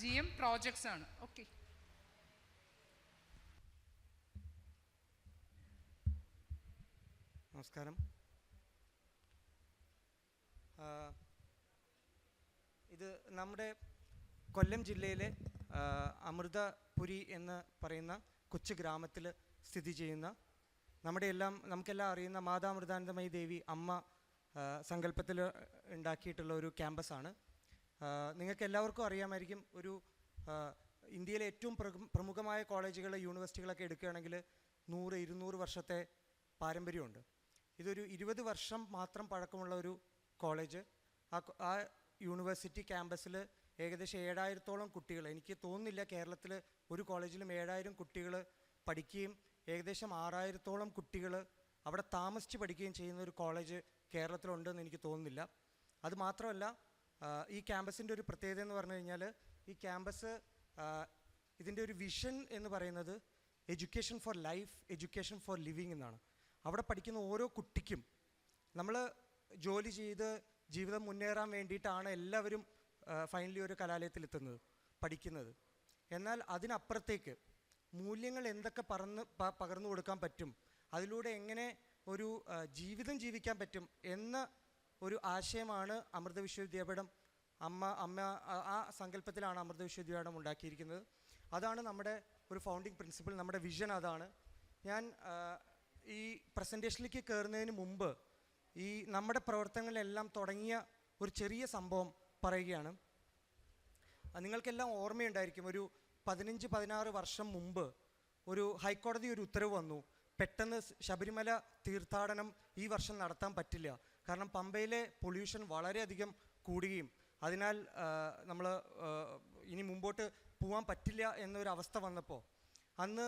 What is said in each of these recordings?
G M projects ആണ്. Okay നമസ്കാരം. ഇത് നമ്മുടെ കൊല്ലം ജില്ലയിലെ അമൃതപുരി എന്ന് പറയുന്ന കൊച്ചു ഗ്രാമത്തിൽ സ്ഥിതി ചെയ്യുന്ന നമ്മുടെ എല്ലാം നമുക്കെല്ലാം അറിയുന്ന മാതാമൃതാനന്ദമയി ദേവി അമ്മ സങ്കല്പത്തിൽ ഉണ്ടാക്കിയിട്ടുള്ള ഒരു ക്യാമ്പസാണ്. നിങ്ങൾക്ക് എല്ലാവർക്കും അറിയാമായിരിക്കും ഒരു ഇന്ത്യയിലെ ഏറ്റവും പ്രമുഖമായ കോളേജുകൾ യൂണിവേഴ്സിറ്റികളൊക്കെ എടുക്കുകയാണെങ്കിൽ നൂറ് ഇരുന്നൂറ് വർഷത്തെ പാരമ്പര്യമുണ്ട്. ഇതൊരു ഇരുപത് വർഷം മാത്രം പഴക്കമുള്ള ഒരു കോളേജ്. ആ ആ യൂണിവേഴ്സിറ്റി ക്യാമ്പസിൽ ഏകദേശം ഏഴായിരത്തോളം കുട്ടികൾ എനിക്ക് തോന്നുന്നില്ല കേരളത്തിൽ ഒരു കോളേജിലും ഏഴായിരം കുട്ടികൾ പഠിക്കുകയും ഏകദേശം ആറായിരത്തോളം കുട്ടികൾ അവിടെ താമസിച്ച് പഠിക്കുകയും ചെയ്യുന്ന ഒരു കോളേജ് കേരളത്തിലുണ്ടെന്ന് എനിക്ക് തോന്നുന്നില്ല. അത് മാത്രമല്ല ആ, ഈ ക്യാമ്പസിന്റെ ഒരു പ്രത്യേകത എന്ന് പറഞ്ഞു കഴിഞ്ഞാൽ ഈ ക്യാമ്പസ് ഇതിന്റെ ഒരു വിഷൻ എന്ന് പറയുന്നത് education for life education for living എന്നാണ്. അവിടെ പഠിക്കുന്ന ഓരോ കുട്ടിക്കും നമ്മൾ ജോലി ചെയ്ത് ജീവിതം മുന്നേറാൻ വേണ്ടിയിട്ടാണ് എല്ലാവരും ഫൈനലി ഒരു കലാലയത്തിൽ എത്തുന്നത് പഠിക്കുന്നത്. എന്നാൽ അതിനപ്പുറത്തേക്ക് മൂല്യങ്ങൾ എന്തൊക്കെ പറന്ന് പകർന്നു കൊടുക്കാൻ പറ്റും അതിലൂടെ എങ്ങനെ ഒരു ജീവിതം ജീവിക്കാൻ പറ്റും എന്ന ഒരു ആശയമാണ് അമൃത വിശ്വവിദ്യാപീഠം. അമ്മ അമ്മ ആ- സങ്കല്പത്തിലാണ് അമൃത വിശ്വവിദ്യാപീഠം ഉണ്ടാക്കിയിരിക്കുന്നത്. അതാണ് നമ്മുടെ ഒരു ഫൗണ്ടിങ് പ്രിൻസിപ്പിൾ നമ്മുടെ വിഷൻ അതാണ്. ഞാൻ ഈ പ്രസന്റേഷനിലേക്ക് കയറുന്നതിന് മുമ്പ് ഈ നമ്മുടെ പ്രവർത്തനങ്ങളെല്ലാം തുടങ്ങിയ ഒരു ചെറിയ സംഭവം പറയുകയാണ്. നിങ്ങൾക്കെല്ലാം ഓർമ്മയുണ്ടായിരിക്കും. ഒരു പതിനഞ്ച് പതിനാറ് വർഷം മുമ്പ് ഒരു ഹൈക്കോടതി ഒരു ഉത്തരവ് വന്നു. പെട്ടെന്ന് ശബരിമല തീർത്ഥാടനം ഈ വർഷം നടത്താൻ പറ്റില്ല. കാരണം പമ്പയിലെ പൊല്യൂഷൻ വളരെയധികം കൂടുകയും അതിനാൽ നമ്മൾ ഇനി മുമ്പോട്ട് പോകാൻ പറ്റില്ല എന്നൊരു അവസ്ഥ വന്നപ്പോൾ അന്ന്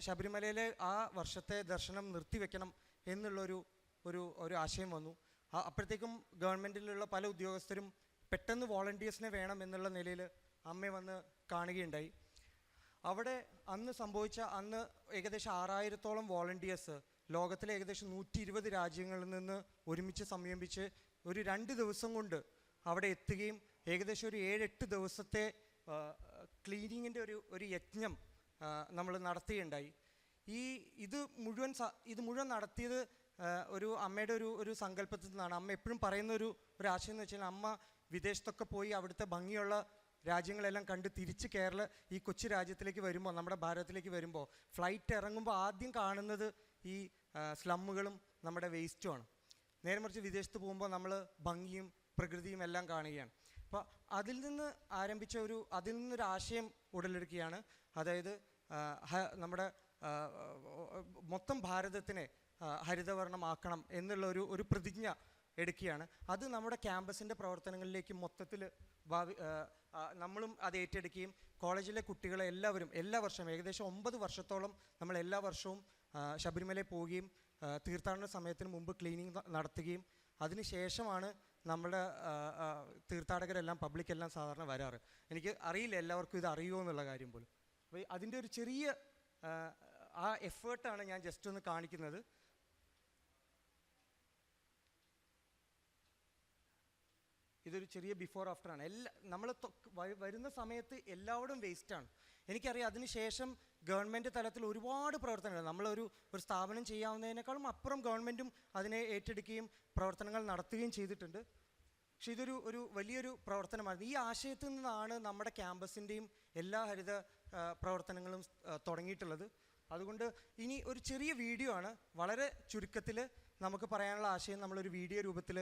ശബരിമലയിലെ ആ വർഷത്തെ ദർശനം നിർത്തിവെക്കണം എന്നുള്ളൊരു ഒരു ഒരു ആശയം വന്നു. അപ്പോഴത്തേക്കും ഗവൺമെന്റിലുള്ള പല ഉദ്യോഗസ്ഥരും പെട്ടെന്ന് വോളണ്ടിയേഴ്സിനെ വേണം എന്നുള്ള നിലയിൽ അമ്മയെ വന്ന് കാണുകയുണ്ടായി. അവിടെ അന്ന് സംഭവിച്ച അന്ന് ഏകദേശം ആറായിരത്തോളം വോളണ്ടിയേഴ്സ് ലോകത്തിലെ ഏകദേശം നൂറ്റി ഇരുപത് രാജ്യങ്ങളിൽ നിന്ന് ഒരുമിച്ച് സംയമിച്ച് ഒരു രണ്ട് ദിവസം കൊണ്ട് അവിടെ എത്തുകയും ഏകദേശം ഒരു ഏഴെട്ട് ദിവസത്തെ ക്ലീനിങ്ങിന്റെ ഒരു ഒരു യജ്ഞം നമ്മൾ നടത്തുകയുണ്ടായി. ഈ ഇത് മുഴുവൻ ഇത് മുഴുവൻ നടത്തിയത് ഒരു അമ്മയുടെ ഒരു ഒരു സങ്കല്പത്തിൽ നിന്നാണ്. അമ്മ എപ്പോഴും പറയുന്ന ഒരു ഒരു ആശയം എന്ന് വെച്ചാൽ അമ്മ വിദേശത്തൊക്കെ പോയി അവിടുത്തെ ഭംഗിയുള്ള രാജ്യങ്ങളെല്ലാം കണ്ട് തിരിച്ച് കേരള ഈ കൊച്ചു രാജ്യത്തിലേക്ക് വരുമ്പോൾ നമ്മുടെ ഭാരതത്തിലേക്ക് വരുമ്പോൾ ഫ്ലൈറ്റ് ഇറങ്ങുമ്പോൾ ആദ്യം കാണുന്നത് ഈ സ്ലമ്മുകളും നമ്മുടെ വേസ്റ്റുമാണ് നേരെ മറിച്ച് വിദേശത്ത് പോകുമ്പോൾ നമ്മൾ ഭംഗിയും പ്രകൃതിയും എല്ലാം കാണുകയാണ്. അപ്പോൾ അതിൽ നിന്ന് ആരംഭിച്ച ഒരു അതിൽ നിന്നൊരു ആശയം ഉടലെടുക്കുകയാണ്. അതായത് നമ്മുടെ മൊത്തം ഭാരതത്തിനെ ഹരിതവർണമാക്കണം എന്നുള്ള ഒരു ഒരു പ്രതിജ്ഞ എടുക്കുകയാണ്. അത് നമ്മുടെ ക്യാമ്പസിന്റെ പ്രവർത്തനങ്ങളിലേക്ക് മൊത്തത്തിൽ ഭാവി നമ്മളും അത് ഏറ്റെടുക്കുകയും കോളേജിലെ കുട്ടികളെ എല്ലാവരും എല്ലാ വർഷവും ഏകദേശം ഒമ്പത് വർഷത്തോളം നമ്മൾ എല്ലാ വർഷവും ശബരിമലയിൽ പോവുകയും തീർത്ഥാടന സമയത്തിന് മുമ്പ് ക്ലീനിങ് നടത്തുകയും അതിനുശേഷമാണ് നമ്മുടെ തീർത്ഥാടകരെല്ലാം പബ്ലിക്കെല്ലാം സാധാരണ വരാറ്. എനിക്ക് അറിയില്ല എല്ലാവർക്കും ഇത് അറിയുമോ എന്നുള്ള കാര്യം പോലും. അപ്പോൾ അതിന്റെ ഒരു ചെറിയ ആ എഫേർട്ടാണ് ഞാൻ ജസ്റ്റ് ഒന്ന് കാണിക്കുന്നത്. ഇതൊരു ചെറിയ ബിഫോർ ആഫ്റ്റർ ആണ്. എല്ലാ നമ്മൾ വരുന്ന സമയത്ത് എല്ലാവരും വേസ്റ്റാണ് എനിക്കറിയാം അതിനുശേഷം ഗവൺമെന്റ് തലത്തിൽ ഒരുപാട് പ്രവർത്തനങ്ങൾ നമ്മളൊരു ഒരു സ്ഥാപനം ചെയ്യാവുന്നതിനേക്കാളും അപ്പുറം ഗവൺമെന്റും അതിനെ ഏറ്റെടുക്കുകയും പ്രവർത്തനങ്ങൾ നടത്തുകയും ചെയ്തിട്ടുണ്ട്. പക്ഷെ ഇതൊരു ഒരു വലിയൊരു പ്രവർത്തനമായിരുന്നു. ഈ ആശയത്തിൽ നിന്നാണ് നമ്മുടെ ക്യാമ്പസിന്റെയും എല്ലാ ഹരിത പ്രവർത്തനങ്ങളും തുടങ്ങിയിട്ടുള്ളത്. അതുകൊണ്ട് ഇനി ഒരു ചെറിയ വീഡിയോ ആണ്. വളരെ ചുരുക്കത്തിൽ നമുക്ക് പറയാനുള്ള ആശയം നമ്മളൊരു വീഡിയോ രൂപത്തിൽ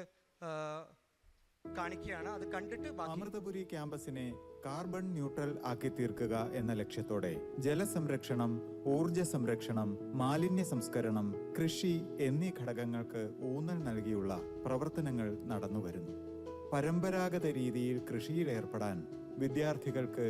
കാണിക്കുകയാണ്. അത് കണ്ടിട്ട് അമൃതപുരി ക്യാമ്പസിനെ കാർബൺ ന്യൂട്രൽ ആക്കി തീർക്കുക എന്ന ലക്ഷ്യത്തോടെ ജലസംരക്ഷണം ഊർജ സംരക്ഷണം മാലിന്യ സംസ്കരണം കൃഷി എന്നീ ഘടകങ്ങൾക്ക് ഊന്നൽ നൽകിയുള്ള പ്രവർത്തനങ്ങൾ നടന്നുവരുന്നു പരമ്പരാഗത രീതിയിൽ കൃഷിയിൽ ഏർപ്പെടാൻ വിദ്യാർത്ഥികൾക്ക്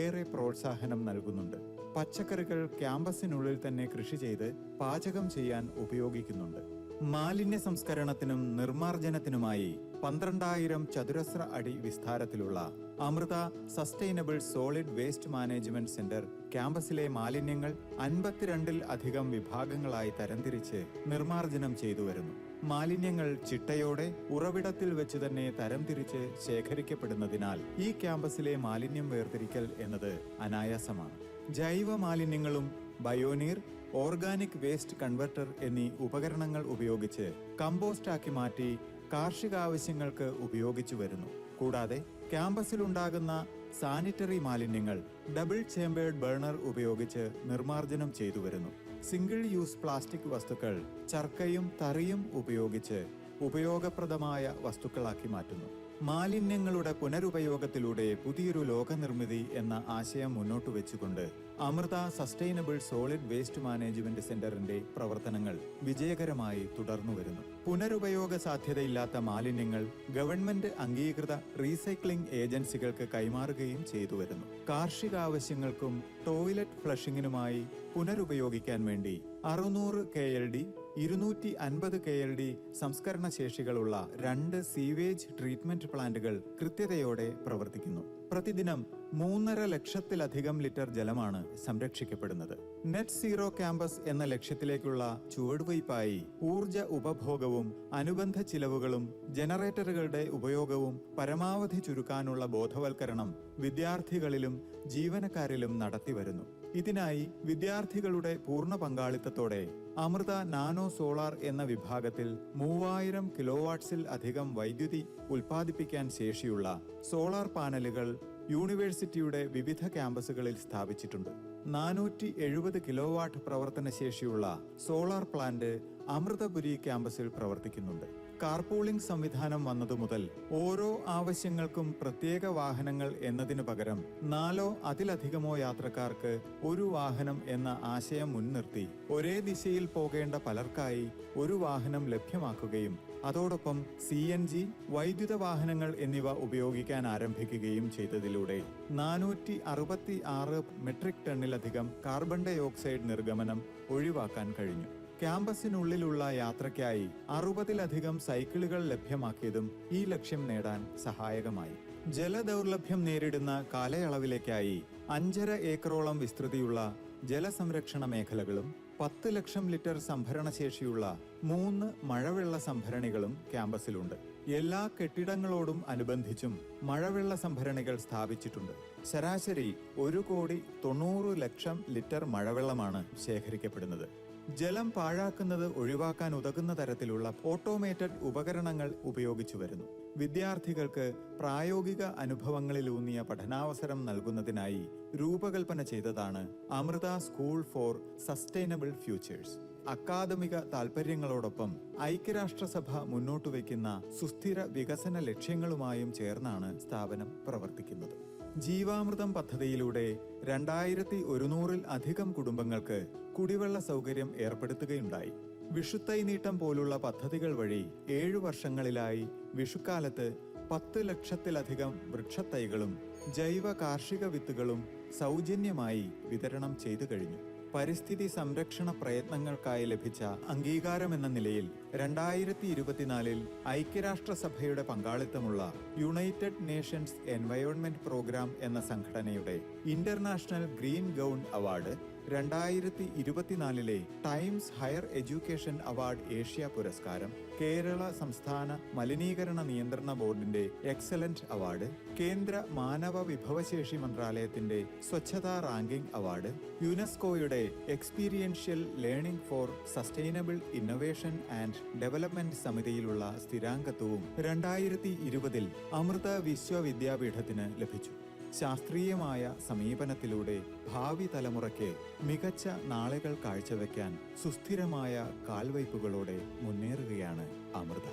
ഏറെ പ്രോത്സാഹനം നൽകുന്നുണ്ട്. പച്ചക്കറികൾ ക്യാമ്പസിനുള്ളിൽ തന്നെ കൃഷി ചെയ്ത് പാചകം ചെയ്യാൻ ഉപയോഗിക്കുന്നുണ്ട്. മാലിന്യ സംസ്കരണത്തിനും നിർമ്മാർജനത്തിനുമായി പന്ത്രണ്ടായിരം ചതുരശ്ര അടി വിസ്താരത്തിലുള്ള Amrita sustainable solid waste management centre ക്യാമ്പസിലെ മാലിന്യങ്ങൾ അൻപത്തിരണ്ടിൽ അധികം വിഭാഗങ്ങളായി തരംതിരിച്ച് നിർമ്മാർജനം ചെയ്തു വരുന്നു. മാലിന്യങ്ങൾ ചിട്ടയോടെ ഉറവിടത്തിൽ വെച്ച് തന്നെ തരംതിരിച്ച് ശേഖരിക്കപ്പെടുന്നതിനാൽ ഈ ക്യാമ്പസിലെ മാലിന്യം വേർതിരിക്കൽ എന്നത് അനായാസമാണ്. ജൈവ മാലിന്യങ്ങളും ബയോനീർ ഓർഗാനിക് വേസ്റ്റ് കൺവെർട്ടർ എന്നീ ഉപകരണങ്ങൾ ഉപയോഗിച്ച് കമ്പോസ്റ്റാക്കി മാറ്റി കാർഷിക ആവശ്യങ്ങൾക്ക് ഉപയോഗിച്ചു വരുന്നു. കൂടാതെ ക്യാമ്പസിലുണ്ടാകുന്ന സാനിറ്ററി മാലിന്യങ്ങൾ ഡബിൾ ചേമ്പേർഡ് ബേണർ ഉപയോഗിച്ച് നിർമ്മാർജനം ചെയ്തു വരുന്നു. സിംഗിൾ യൂസ് പ്ലാസ്റ്റിക് വസ്തുക്കൾ ചർക്കയും തറിയും ഉപയോഗിച്ച് ഉപയോഗപ്രദമായ വസ്തുക്കളാക്കി മാറ്റുന്നു. മാലിന്യങ്ങളുടെ പുനരുപയോഗത്തിലൂടെ പുതിയൊരു ലോകനിർമ്മിതി എന്ന ആശയം മുന്നോട്ട് വെച്ചുകൊണ്ട് Amrita sustainable solid waste management സെന്ററിന്റെ പ്രവർത്തനങ്ങൾ വിജയകരമായി തുടർന്നു വരുന്നു. പുനരുപയോഗ സാധ്യതയില്ലാത്ത മാലിന്യങ്ങൾ ഗവൺമെന്റ് അംഗീകൃത റീസൈക്ലിംഗ് ഏജൻസികൾക്ക് കൈമാറുകയും ചെയ്തു വരുന്നു. കാർഷിക ആവശ്യങ്ങൾക്കും ടോയ്ലറ്റ് ഫ്ലഷിങ്ങിനുമായി പുനരുപയോഗിക്കാൻ വേണ്ടി അറുന്നൂറ് കെ എൽ ഡി ഇരുന്നൂറ്റി അൻപത് കെ എൽ ഡി സംസ്കരണ ശേഷികളുള്ള രണ്ട് സീവേജ് ട്രീറ്റ്മെന്റ് പ്ലാന്റുകൾ കൃത്യതയോടെ പ്രവർത്തിക്കുന്നു. പ്രതിദിനം മൂന്നര ലക്ഷത്തിലധികം ലിറ്റർ ജലമാണ് സംരക്ഷിക്കപ്പെടുന്നത്. നെറ്റ് സീറോ ക്യാമ്പസ് എന്ന ലക്ഷ്യത്തിലേക്കുള്ള ചുവടുവയ്പായി ഊർജ ഉപഭോഗവും അനുബന്ധ ചിലവുകളും ജനറേറ്ററുകളുടെ ഉപയോഗവും പരമാവധി ചുരുക്കാനുള്ള ബോധവൽക്കരണം വിദ്യാർത്ഥികളിലും ജീവനക്കാരിലും നടത്തിവരുന്നു. ഇതിനായി വിദ്യാർത്ഥികളുടെ പൂർണ പങ്കാളിത്തത്തോടെ അമൃത നാനോ സോളാർ എന്ന വിഭാഗത്തിൽ മൂവായിരം കിലോവാട്ട്സിൽ അധികം വൈദ്യുതി ഉൽപ്പാദിപ്പിക്കാൻ ശേഷിയുള്ള സോളാർ പാനലുകൾ യൂണിവേഴ്സിറ്റിയുടെ വിവിധ ക്യാമ്പസുകളിൽ സ്ഥാപിച്ചിട്ടുണ്ട്. നാനൂറ്റി എഴുപത് കിലോവാട്ട് പ്രവർത്തനശേഷിയുള്ള സോളാർ പ്ലാന്റ് അമൃതപുരി ക്യാമ്പസിൽ പ്രവർത്തിക്കുന്നുണ്ട്. കാർപൂളിംഗ് സംവിധാനം വന്നതു മുതൽ ഓരോ ആവശ്യങ്ങൾക്കും പ്രത്യേക വാഹനങ്ങൾ എന്നതിനു പകരം നാലോ അതിലധികമോ യാത്രക്കാർക്ക് ഒരു വാഹനം എന്ന ആശയം മുൻനിർത്തി. ഒരേ ദിശയിൽ പോകേണ്ട പലർക്കായി ഒരു വാഹനം ലഭ്യമാക്കുകയും അതോടൊപ്പം സി എൻ ജി വൈദ്യുത വാഹനങ്ങൾ എന്നിവ ഉപയോഗിക്കാൻ ആരംഭിക്കുകയും ചെയ്തതിലൂടെ നാനൂറ്റി അറുപത്തി ആറ് മെട്രിക് ടണ്ണിലധികം കാർബൺ ഓക്സൈഡ് നിർഗമനം ഒഴിവാക്കാൻ കഴിഞ്ഞു. ക്യാമ്പസിനുള്ളിലുള്ള യാത്രയ്ക്കായി അറുപതിലധികം സൈക്കിളുകൾ ലഭ്യമാക്കിയതും ഈ ലക്ഷ്യം നേടാൻ സഹായകമായി. ജലദൗർലഭ്യം നേരിടുന്ന കാലയളവിലേക്കായി അഞ്ചര ഏക്കറോളം വിസ്തൃതിയുള്ള ജലസംരക്ഷണ മേഖലകളും പത്ത് ലക്ഷം ലിറ്റർ സംഭരണശേഷിയുള്ള മൂന്ന് മഴവെള്ള സംഭരണികളും ക്യാമ്പസിലുണ്ട്. എല്ലാ കെട്ടിടങ്ങളോടും അനുബന്ധിച്ചും മഴവെള്ള സംഭരണികൾ സ്ഥാപിച്ചിട്ടുണ്ട്. ശരാശരി ഒരു കോടി തൊണ്ണൂറ് ലക്ഷം ലിറ്റർ മഴവെള്ളമാണ് ശേഖരിക്കപ്പെടുന്നത്. ജലം പാഴാക്കുന്നത് ഒഴിവാക്കാൻ ഉതകുന്ന തരത്തിലുള്ള ഓട്ടോമേറ്റഡ് ഉപകരണങ്ങൾ ഉപയോഗിച്ചു വരുന്നു. വിദ്യാർത്ഥികൾക്ക് പ്രായോഗിക അനുഭവങ്ങളിലൂന്നിയ പഠനാവസരം നൽകുന്നതിനായി രൂപകൽപ്പന ചെയ്തതാണ് Amrita school for sustainable futures. അക്കാദമിക താൽപ്പര്യങ്ങളോടൊപ്പം ഐക്യരാഷ്ട്രസഭ മുന്നോട്ട് വയ്ക്കുന്ന സുസ്ഥിര വികസന ലക്ഷ്യങ്ങളുമായും ചേർന്നാണ് സ്ഥാപനം പ്രവർത്തിക്കുന്നത്. ജീവാമൃതം പദ്ധതിയിലൂടെ രണ്ടായിരത്തി ഒരുന്നൂറിൽ അധികം കുടുംബങ്ങൾക്ക് കുടിവെള്ള സൗകര്യം ഏർപ്പെടുത്തുകയുണ്ടായി. വിഷുത്തൈ നീട്ടം പോലുള്ള പദ്ധതികൾ വഴി ഏഴു വർഷങ്ങളിലായി വിഷുക്കാലത്ത് പത്ത് ലക്ഷത്തിലധികം വൃക്ഷത്തൈകളും ജൈവ കാർഷിക വിത്തുകളും സൗജന്യമായി വിതരണം ചെയ്തു കഴിഞ്ഞു. പരിസ്ഥിതി സംരക്ഷണ പ്രയത്നങ്ങൾക്കായി ലഭിച്ച അംഗീകാരമെന്ന നിലയിൽ രണ്ടായിരത്തി ഇരുപത്തിനാലിൽ ഐക്യരാഷ്ട്രസഭയുടെ പങ്കാളിത്തമുള്ള യുണൈറ്റഡ് നേഷൻസ് എൻവയോൺമെന്റ് പ്രോഗ്രാം എന്ന സംഘടനയുടെ ഇന്റർനാഷണൽ ഗ്രീൻ ഗൗൺ അവാർഡ് രണ്ടായിരത്തി ഇരുപത്തിനാലിലെ Times Higher Education award Asia പുരസ്കാരം കേരള സംസ്ഥാന മലിനീകരണ നിയന്ത്രണ ബോർഡിന്റെ എക്സലന്റ് അവാർഡ് കേന്ദ്ര മാനവ വിഭവശേഷി മന്ത്രാലയത്തിന്റെ സ്വച്ഛതാ റാങ്കിംഗ് അവാർഡ് യുനെസ്കോയുടെ experiential learning for sustainable innovation and development സമിതിയിലുള്ള സ്ഥിരാംഗത്വവും രണ്ടായിരത്തി ഇരുപതിൽ അമൃത വിശ്വവിദ്യാപീഠത്തിന് ലഭിച്ചു. ശാസ്ത്രീയമായ സമീപനത്തിലൂടെ ഭാവി തലമുറയ്ക്ക് മികച്ച നാളുകൾ കാഴ്ചവെക്കാൻ സുസ്ഥിരമായ കാൽവയ്പുകളോടെ മുന്നേറുകയാണ് അമൃത.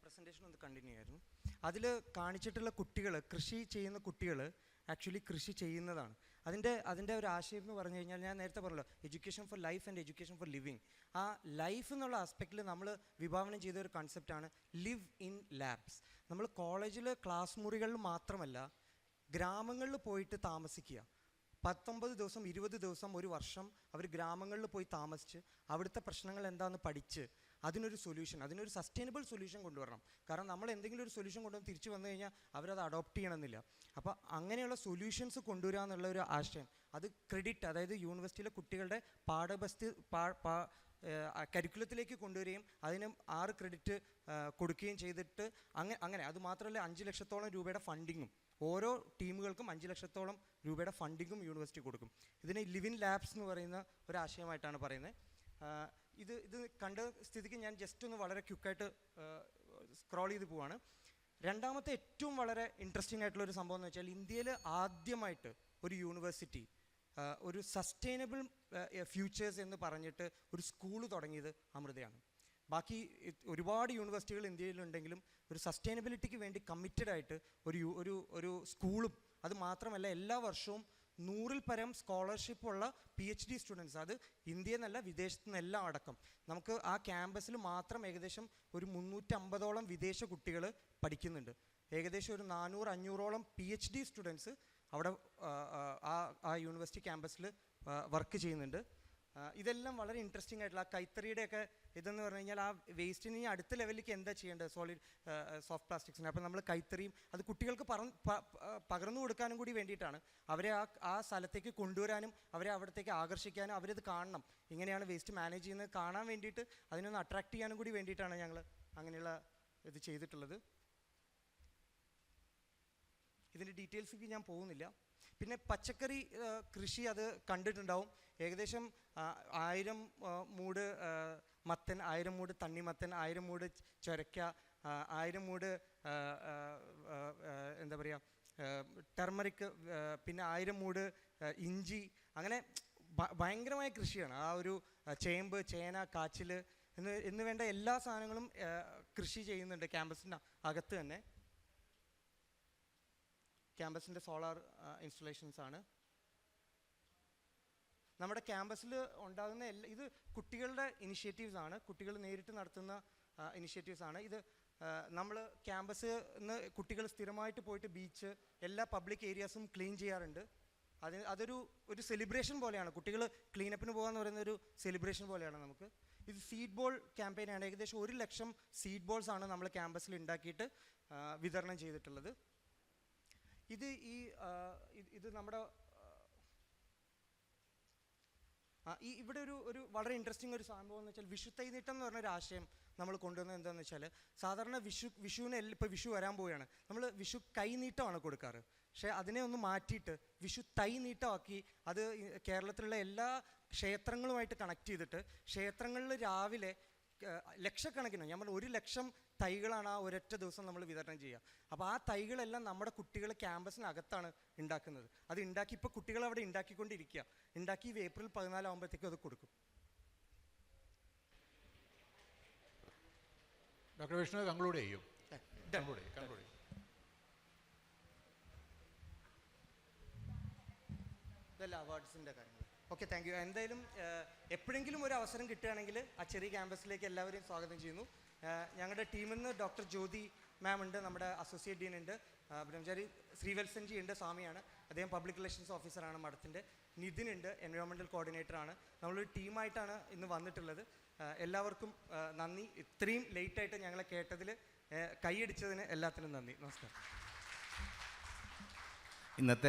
പ്രസന്റേഷൻ ഒന്ന് കണ്ടിന്യൂ ആയിരുന്നു അതിൽ കാണിച്ചിട്ടുള്ള കുട്ടികൾ കൃഷി ചെയ്യുന്ന കുട്ടികൾ ആക്ച്വലി കൃഷി ചെയ്യുന്നതാണ്. അതിന്റെ അതിന്റെ ഒരു ആശയം എന്ന് പറഞ്ഞു കഴിഞ്ഞാൽ ഞാൻ നേരത്തെ പറഞ്ഞല്ലോ education for life and education for living ആ ലൈഫ് എന്നുള്ള ആസ്പെക്റ്റിൽ നമ്മൾ വിഭാവനം ചെയ്ത ഒരു കൺസെപ്റ്റാണ് ലിവ് ഇൻ ലാബ്സ് നമ്മൾ കോളേജിൽ ക്ലാസ് മുറികളിൽ മാത്രമല്ല ഗ്രാമങ്ങളിൽ പോയിട്ട് താമസിക്കുക. പത്തൊമ്പത് ദിവസം ഇരുപത് ദിവസം ഒരു വർഷം അവർ ഗ്രാമങ്ങളിൽ പോയി താമസിച്ച് അവിടുത്തെ പ്രശ്നങ്ങൾ എന്താണെന്ന് പഠിച്ച് അതിനൊരു സൊല്യൂഷൻ അതിനൊരു സസ്റ്റൈനബിൾ സൊല്യൂഷൻ കൊണ്ടുവരണം. കാരണം നമ്മൾ എന്തെങ്കിലും ഒരു സൊല്യൂഷൻ കൊണ്ടുവന്ന് തിരിച്ചു വന്നു കഴിഞ്ഞാൽ അവരത് അഡോപ്റ്റ് ചെയ്യണമെന്നില്ല. അപ്പോൾ അങ്ങനെയുള്ള സൊല്യൂഷൻസ് കൊണ്ടുവരിക എന്നുള്ള ഒരു ആശയം അത് ക്രെഡിറ്റ് അതായത് യൂണിവേഴ്സിറ്റിയിലെ കുട്ടികളുടെ പാഠപസ്ഥി പാ പാ കരിക്കുലത്തിലേക്ക് കൊണ്ടുവരികയും അതിന് ആറ് ക്രെഡിറ്റ് കൊടുക്കുകയും ചെയ്തിട്ട് അങ്ങനെ അങ്ങനെ അത് മാത്രമല്ല അഞ്ച് ലക്ഷത്തോളം രൂപയുടെ ഫണ്ടിങ്ങും ഓരോ ടീമുകൾക്കും അഞ്ച് ലക്ഷത്തോളം രൂപയുടെ ഫണ്ടിങ്ങും യൂണിവേഴ്സിറ്റി കൊടുക്കും. ഇതിനെ ലിവിൻ ലാബ്സ് എന്ന് പറയുന്ന ഒരു ആശയമായിട്ടാണ് പറയുന്നത്. ഇത് ഇത് കണ്ട സ്ഥിതിക്ക് ഞാൻ ജസ്റ്റ് ഒന്ന് വളരെ ക്വിക്കായിട്ട് സ്ക്രോൾ ചെയ്ത് പോവാണ്. രണ്ടാമത്തെ ഏറ്റവും വളരെ ഇൻട്രസ്റ്റിംഗ് ആയിട്ടുള്ള ഒരു സംഭവം എന്ന് വെച്ചാൽ ഇന്ത്യയിൽ ആദ്യമായിട്ട് ഒരു യൂണിവേഴ്സിറ്റി ഒരു സസ്റ്റൈനബിൾ ഫ്യൂച്ചേഴ്സ് എന്ന് പറഞ്ഞിട്ട് ഒരു സ്കൂൾ തുടങ്ങിയത് അമൃതയാണ്. ബാക്കി ഒരുപാട് യൂണിവേഴ്സിറ്റികൾ ഇന്ത്യയിലുണ്ടെങ്കിലും ഒരു സസ്റ്റൈനബിലിറ്റിക്ക് വേണ്ടി കമ്മിറ്റഡ് ആയിട്ട് ഒരു ഒരു ഒരു സ്കൂളും അത് മാത്രമല്ല എല്ലാ വർഷവും നൂറിൽ പരം സ്കോളർഷിപ്പ് ഉള്ള പി എച്ച് ഡി സ്റ്റുഡൻസ് അത് ഇന്ത്യയിൽ നിന്നല്ല വിദേശത്തു നിന്നെല്ലാം അടക്കം. നമുക്ക് ആ ക്യാമ്പസിൽ മാത്രം ഏകദേശം ഒരു മുന്നൂറ്റമ്പതോളം വിദേശ കുട്ടികൾ പഠിക്കുന്നുണ്ട്. ഏകദേശം ഒരു നാനൂറ് അഞ്ഞൂറോളം പി എച്ച് ഡി സ്റ്റുഡൻസ് അവിടെ ആ ആ യൂണിവേഴ്സിറ്റി ക്യാമ്പസിൽ വർക്ക് ചെയ്യുന്നുണ്ട്. ഇതെല്ലാം വളരെ ഇൻട്രസ്റ്റിംഗ് ആയിട്ടുള്ള ആ കൈത്തറിയുടെയൊക്കെ ഇതെന്ന് പറഞ്ഞു കഴിഞ്ഞാൽ ആ വേസ്റ്റിന് ഇനി അടുത്ത ലെവലിലേക്ക് എന്താ ചെയ്യേണ്ടത്? സോളിഡ് സോഫ്റ്റ് പ്ലാസ്റ്റിക്സിന് അപ്പോൾ നമ്മൾ കൈത്തറിയും അത് കുട്ടികൾക്ക് പകർന്നു കൊടുക്കാനും കൂടി വേണ്ടിയിട്ടാണ്. അവരെ ആ ആ സ്ഥലത്തേക്ക് കൊണ്ടുവരാനും അവരെ അവിടത്തേക്ക് ആകർഷിക്കാനും അവരത് കാണണം. ഇങ്ങനെയാണ് വേസ്റ്റ് മാനേജ് ചെയ്യുന്നത്. കാണാൻ വേണ്ടിയിട്ട് അതിനൊന്ന് അട്രാക്ട് ചെയ്യാനും കൂടി വേണ്ടിയിട്ടാണ് ഞങ്ങൾ അങ്ങനെയുള്ള ഇത് ചെയ്തിട്ടുള്ളത്. ഇതിന്റെ ഡീറ്റെയിൽസിലേക്ക് ഞാൻ പോകുന്നില്ല. പിന്നെ പച്ചക്കറി കൃഷി അത് കണ്ടിട്ടുണ്ടാവും. ഏകദേശം ആയിരം മൂട് മത്തൻ ആയിരം മൂട് തണ്ണിമത്തൻ ആയിരം മൂട് ചൊരക്ക ആയിരം മൂട് എന്താ പറയുക ടെർമറിക്ക് പിന്നെ ആയിരം മൂട് ഇഞ്ചി അങ്ങനെ ഭയങ്കരമായ കൃഷിയാണ്. ആ ഒരു ചേമ്പ് ചേന കാച്ചിൽ എന്ന് എന്ന് വേണ്ട എല്ലാ സാധനങ്ങളും കൃഷി ചെയ്യുന്നുണ്ട് ക്യാമ്പസിന്റെ അകത്ത് തന്നെ. ക്യാമ്പസിന്റെ സോളാർ ഇൻസ്റ്റലേഷൻസ് ആണ് നമ്മുടെ ക്യാമ്പസിൽ ഉണ്ടാകുന്ന എല്ലാ ഇത് കുട്ടികളുടെ ഇനിഷ്യേറ്റീവ്സ് ആണ്. കുട്ടികൾ നേരിട്ട് നടത്തുന്ന ഇനിഷ്യേറ്റീവ്സ് ആണ്. ഇത് നമ്മൾ ക്യാമ്പസ് നിന്ന് കുട്ടികൾ സ്ഥിരമായിട്ട് പോയിട്ട് ബീച്ച് എല്ലാ പബ്ലിക് ഏരിയാസും ക്ലീൻ ചെയ്യാറുണ്ട്. അതിന് അതൊരു ഒരു സെലിബ്രേഷൻ പോലെയാണ്. കുട്ടികൾ ക്ലീനപ്പിന് പോകാന്ന് പറയുന്ന ഒരു സെലിബ്രേഷൻ പോലെയാണ് നമുക്ക്. ഇത് സീഡ് ബോൾ ക്യാമ്പയിനാണ് ഏകദേശം ഒരു ലക്ഷം സീഡ് ബോൾസ് ആണ് നമ്മൾ ക്യാമ്പസിൽ ഉണ്ടാക്കിയിട്ട് വിതരണം ചെയ്തിട്ടുള്ളത്. ഇത് ഈ ഇത് ഇത് നമ്മുടെ ആ, ഈ ഇവിടെ ഒരു ഒരു വളരെ ഇൻട്രസ്റ്റിംഗ് ഒരു സംഭവം എന്ന് വെച്ചാൽ വിഷു തൈനീട്ടം എന്ന് പറഞ്ഞൊരു ആശയം നമ്മൾ കൊണ്ടുവന്നത് എന്താണെന്ന് വെച്ചാൽ സാധാരണ വിഷു വിഷുവിന് ഇപ്പോൾ വിഷു വരാൻ പോവുകയാണ്. നമ്മൾ വിഷു കൈനീട്ടമാണ് കൊടുക്കാറ്. പക്ഷേ അതിനെ ഒന്ന് മാറ്റിയിട്ട് വിഷു തൈ നീട്ടമാക്കി അത് കേരളത്തിലുള്ള എല്ലാ ക്ഷേത്രങ്ങളുമായിട്ട് കണക്ട് ചെയ്തിട്ട് ക്ഷേത്രങ്ങളിൽ രാവിലെ ലക്ഷക്കണക്കിന് ഞാൻ പറഞ്ഞു ഒരു ലക്ഷം തൈകളാണ് ആ ഒരൊറ്റ ദിവസം നമ്മൾ വിതരണം ചെയ്യുക. അപ്പോൾ ആ തൈകളെല്ലാം നമ്മുടെ കുട്ടികൾ ക്യാമ്പസിനകത്താണ് ഉണ്ടാക്കുന്നത്. അത് ഉണ്ടാക്കി ഇപ്പോൾ കുട്ടികൾ അവിടെ ഉണ്ടാക്കിക്കൊണ്ടിരിക്കുക. ഉണ്ടാക്കി ഏപ്രിൽ പതിനാലാകുമ്പോഴത്തേക്കും അത് കൊടുക്കും. ഡോക്ടർ വിഷ്ണു കൺക്ലൂഡ് ചെയ്യും. കൺക്ലൂഡ് കൺക്ലൂഡ് ഇതല്ല അവാർഡ്സിന്റെ കാര്യങ്ങൾ ഓക്കെ താങ്ക് യു എന്തായാലും എപ്പോഴെങ്കിലും ഒരു അവസരം കിട്ടുകയാണെങ്കിൽ ആ ചെറിയ ക്യാമ്പസിലേക്ക് എല്ലാവരെയും സ്വാഗതം ചെയ്യുന്നു. ഞങ്ങളുടെ ടീമിൽ നിന്ന് ഡോക്ടർ ജ്യോതി മാം ഉണ്ട് നമ്മുടെ അസോസിയേറ്റ് ഡീൻ ഉണ്ട്. ബ്രഹ്മചാരി ശ്രീവത്സൻജി ഉണ്ട് സ്വാമിയാണ്. അദ്ദേഹം പബ്ലിക് റിലേഷൻസ് ഓഫീസറാണ് മഠത്തിന്റെ. നിതിൻ ഉണ്ട് എൻവയോൺമെന്റൽ കോർഡിനേറ്ററാണ്. നമ്മളൊരു ടീമായിട്ടാണ് ഇന്ന് വന്നിട്ടുള്ളത്. എല്ലാവർക്കും നന്ദി. ഇത്രയും ലേറ്റായിട്ട് ഞങ്ങളെ കേട്ടതിൽ കൈയടിച്ചതിന് എല്ലാത്തിനും നന്ദി. നമസ്കാരം. ഇന്നത്തെ